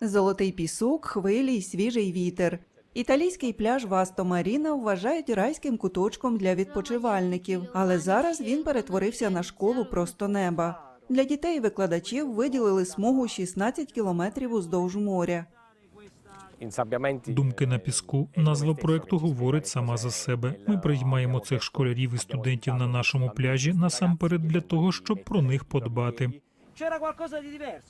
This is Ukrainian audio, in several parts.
Золотий пісок, хвилі й свіжий вітер. Італійський пляж Васто Маріна вважають райським куточком для відпочивальників, але зараз він перетворився на школу просто неба. Для дітей викладачів виділили смугу 16 кілометрів уздовж моря. Думки на піску. Назва проекту говорить сама за себе. Ми приймаємо цих школярів і студентів на нашому пляжі насамперед для того, щоб про них подбати.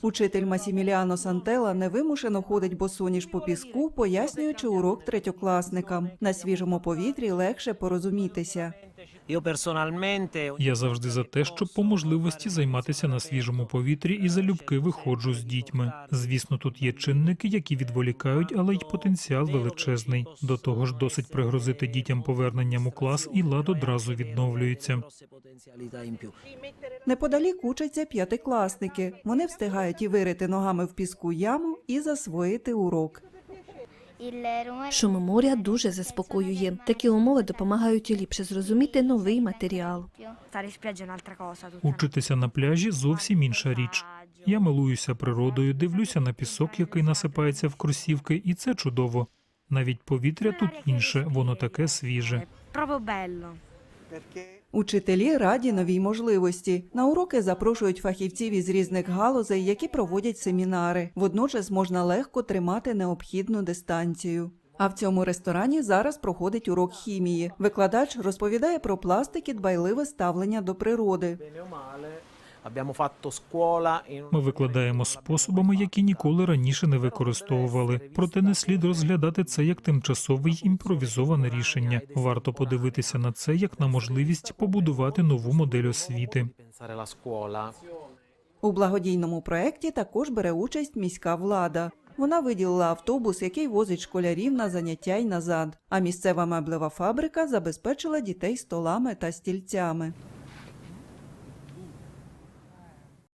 Учитель Масіміліано Сантела невимушено ходить босоніж по піску, пояснюючи урок третьокласникам. На свіжому повітрі легше порозумітися. Я завжди за те, щоб по можливості займатися на свіжому повітрі і залюбки виходжу з дітьми. Звісно, тут є чинники, які відволікають, але й потенціал величезний. До того ж, досить пригрозити дітям поверненням у клас, і лад одразу відновлюється. Неподалік учаться п'ятикласники. Вони встигають і вирити ногами в піску яму і засвоїти урок. Шум моря дуже заспокоює. Такі умови допомагають ліпше зрозуміти новий матеріал. Учитися на пляжі зовсім інша річ. Я милуюся природою, дивлюся на пісок, який насипається в кросівки, і це чудово. Навіть повітря тут інше, воно таке свіже. Учителі раді новій можливості. На уроки запрошують фахівців із різних галузей, які проводять семінари. Водночас можна легко тримати необхідну дистанцію. А в цьому ресторані зараз проходить урок хімії. Викладач розповідає про пластик і дбайливе ставлення до природи. Ми викладаємо способами, які ніколи раніше не використовували. Проте не слід розглядати це як тимчасове й імпровізоване рішення. Варто подивитися на це як на можливість побудувати нову модель освіти. У благодійному проєкті також бере участь міська влада. Вона виділила автобус, який возить школярів на заняття й назад. А місцева меблева фабрика забезпечила дітей столами та стільцями.